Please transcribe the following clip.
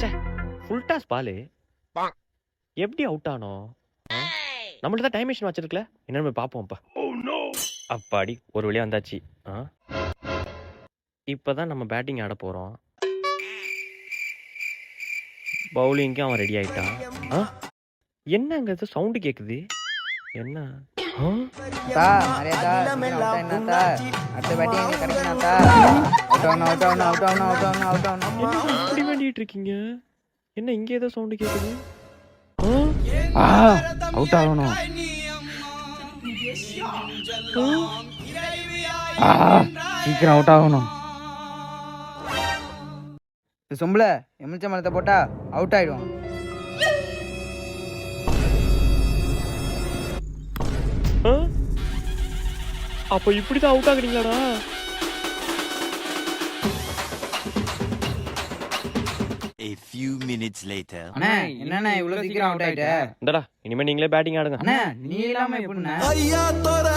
விகாஸ் பாலு. எப்படி அவுட் ஆனோ? நம்மள்ட்ட தான் டைம் மிஷின் வச்சிருக்கல? என்னன்னு போய் பார்ப்போம் அப்ப. அப்பாடி ஒரு வழியா வந்தாச்சு. ஆ? இப்பதான் நம்ம பேட்டிங் ஆட போறோம். பவுலிங்க்கு அவன் ரெடி ஆயிட்டான். ஆ? என்னங்க இது? சவுண்டு கேக்குது. என்ன? அடுத்த பேட்டிங் எங்க இப்படி வேண்டிட்டு இருக்கீங்க? என்ன இங்க ஏதோ சவுண்டு கேக்குது? அவுட் ஆகணும். சீக்கிரம் அவுட் ஆகணும். சொம்பல எமிச்ச மரத்தை போட்டா அவுட் ஆயிடும்? அப்ப இப்படிதான் அவுட் ஆகுறீங்களாடா? A few minutes later. அண்ணா என்னண்ணா இவ்வளவு சீக்கிரம் அவுட் ஆயிட்ட? இந்தடா இனிமே நீங்களே பேட்டிங் ஆடுங்க. அண்ணா நீ இல்லாம எப்படிண்ணா? ஐயா தொர